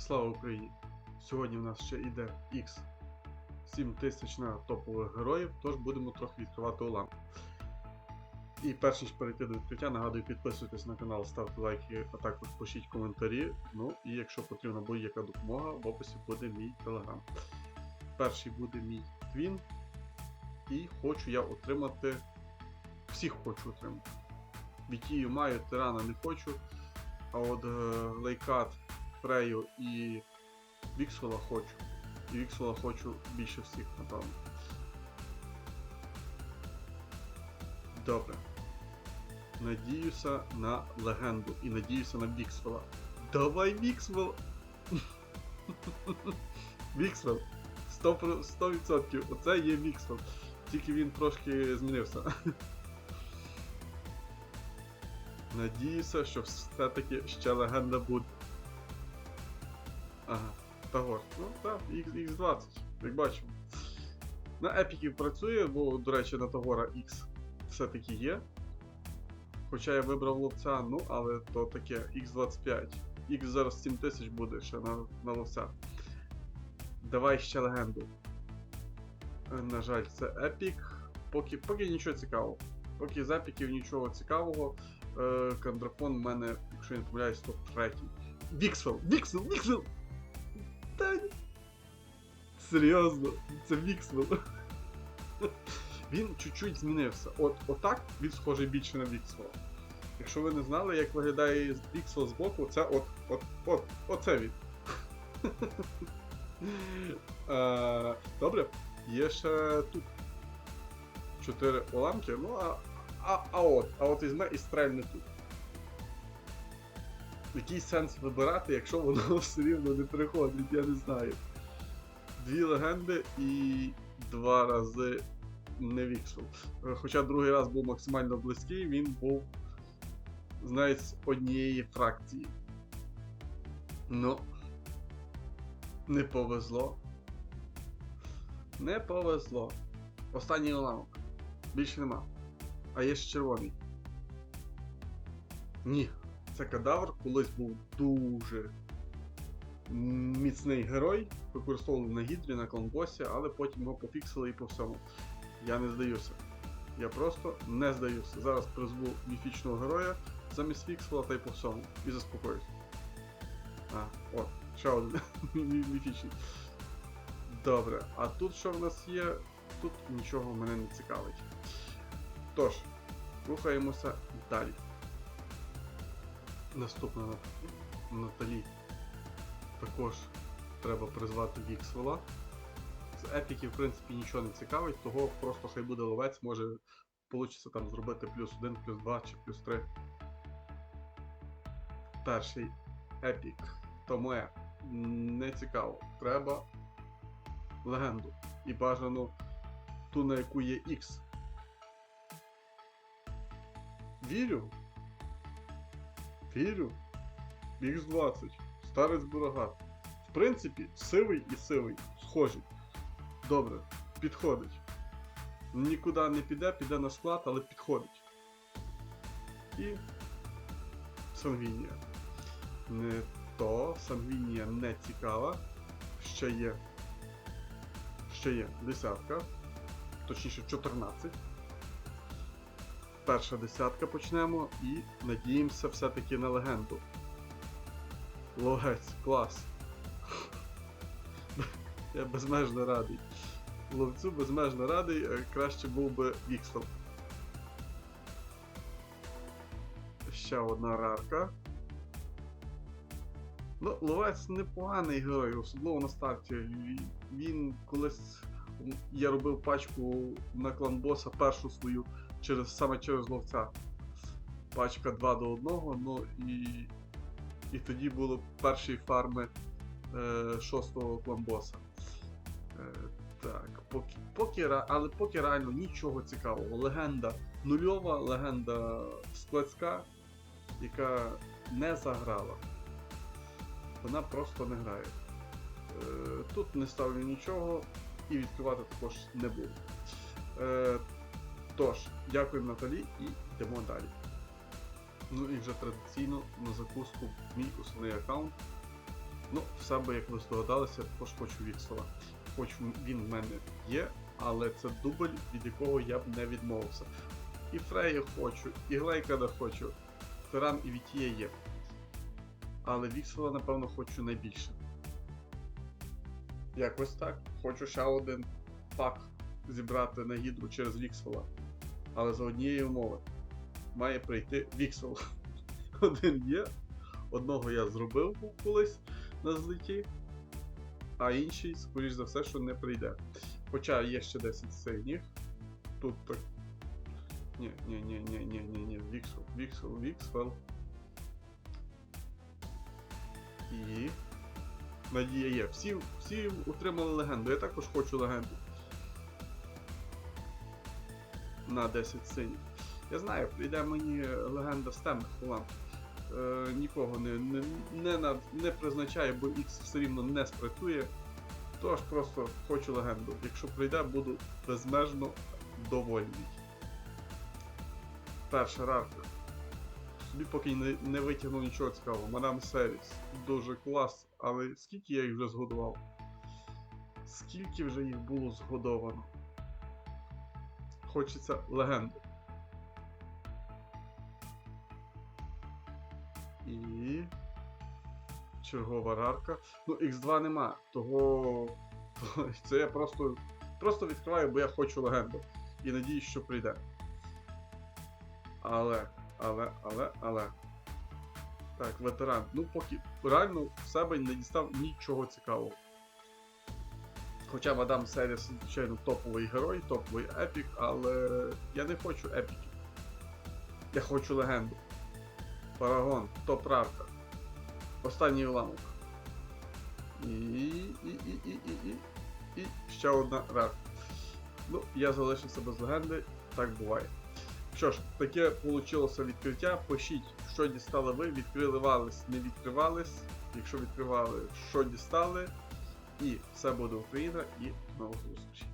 Слава Україні! Сьогодні у нас ще йде X 7000 на топових героїв, тож будемо трохи відкривати уламки. І перш ніж перейти до відкриття, нагадую, підписуйтесь на канал, ставте лайки, а також пишіть коментарі. Ну і якщо потрібна будь-яка допомога, в описі буде мій телеграм. Перший буде мій твін. І хочу я отримати. Всіх хочу отримати. Вітію маю, тирана не хочу. А от е, Лейкат, Фрею і Віксвела хочу. І Віксвела хочу більше всіх, напевно. Добре. Надіюся на легенду і надіюся на Віксвела. Давай Віксвел! Віксвел! 100%, 100%. Оце є Віксвел. Тільки він трошки змінився. Надіюся, що все-таки ще легенда буде. Ага, Тагор. Ну так, X, X20, як бачимо. На епіків працює, бо, до речі, на Тагора X все-таки є. Хоча я вибрав ловця, ну, але то таке X25. X зараз 7000 буде ще на, на ловця. Давай ще легенду. На жаль, це епік. Поки, поки нічого цікавого. Поки з епіків нічого цікавого. Е, Кандрафон в мене, якщо я не помиляюсь, топ третій. Віксвел! Віксвел! Віксвел! Серйозно, це Віксвел. Він чуть-чуть змінився. От отак він схожий більше на Віксвела. Якщо ви не знали, як виглядає Віксвел з боку, це от, от, от, оце він. Е, Добре, є ще тут чотири уламки, ну а, а, а от, а от візьме і стрельне тут. Який сенс вибирати, якщо воно все рівно не приходить, я не знаю. Дві легенди і два рази не Віксел. Е, Хоча другий раз був максимально близький, він був знаєте, з однієї фракції. Ну, не повезло. Не повезло. Останній уламок. Більше нема. А є ще червоний. Ні. Це кадавр колись був дуже міцний герой, використовували на гідрі, на клонбосі, але потім його пофіксили і по всьому. Я не здаюся. Я просто не здаюся. Зараз призву міфічного героя замість фіксила та й по всьому. І заспокоюсь. А, от, ще один міфічний. Добре, а тут що в нас є? Тут нічого мене не цікавить. Тож, рухаємося далі. Наступна Наталі. Також треба призвати Віксвела. З епіків, в принципі, нічого не цікавить, того просто хай буде ловець, може вийде там зробити плюс 1, плюс 2 чи плюс 3. Перший епік. Тому е, не цікаво. Треба легенду. І бажано ту, на яку є X. Вірю. Вірю. X20. Старець Бурагат. В принципі, сивий і сивий. Схожі. Добре, підходить. Нікуди не піде, піде на склад, але підходить. І. Сангвінія. Не то, Сангвінія не цікава. Ще є. Ще є десятка. Точніше 14. Перша десятка почнемо і надіємося все-таки на легенду. Ловець, клас. Я безмежно радий. Ловцю безмежно радий, е, краще був би Віксел. Ще одна рарка. Ну, ловець непоганий герой, особливо на старті. Він- Він колись. Я робив пачку на клан боса першу свою через, саме через ловця. Пачка 2 до 1, ну і. І тоді було перші фарми е, шостого кланбоса. Е, так, поки, поки, але поки реально нічого цікавого. Легенда нульова, легенда складська, яка не заграла. Вона просто не грає. Е, тут не ставлю нічого і відкривати також не буду. Е, тож, дякую Наталі і йдемо далі. Ну і вже традиційно на закуску мій основний аккаунт. Ну, в себе, як ви здогадалися, також хочу Віксела. Хоч він в мене є, але це дубль, від якого я б не відмовився. І Фрея хочу, і Глейкада хочу. Тиран і Вітія є. Але Віксела, напевно, хочу найбільше. Якось так. Хочу ще один пак зібрати на гідру через Віксела. Але за однієї умови. Має прийти Віксел. Один є. Одного я зробив колись на злеті, а інший, скоріш за все, що не прийде. Хоча є ще 10 синіх. Тут так. Ні, ні, ні, ні, ні, ні, ні. Віксел, Віксел, Віксел. І. Надія є. Всі, всі отримали легенду. Я також хочу легенду. На 10 синіх. Я знаю, прийде мені легенда з темних хвилин. Е, нікого не, не, не, над- не призначає, бо X все рівно не спрацює. Тож просто хочу легенду. Якщо прийде, буду безмежно довольний. Перша рарка. Собі поки не, не витягнув нічого цікавого. Мадам Серіс. Дуже клас, але скільки я їх вже згодував? Скільки вже їх було згодовано? Хочеться легенду. І. Чергова рарка. Ну, X2 нема, того це я просто. Просто відкриваю, бо я хочу легенду. І надіюсь, що прийде. Але, але, але, але. Так, ветеран. Ну, поки реально в себе не дістав нічого цікавого. Хоча Мадам Серіс, звичайно, топовий герой, топовий епік, але я не хочу епіків. Я хочу легенду. Парагон, топ рарка. Останній уламок. І, і, і, і, і, і, і ще одна рарка. Ну, я залишився без легенди, так буває. Що ж, таке вийшло відкриття. Пишіть, що дістали ви, відкривались, не відкривались. Якщо відкривали, що дістали. І все буде Україна і нових зустрічей.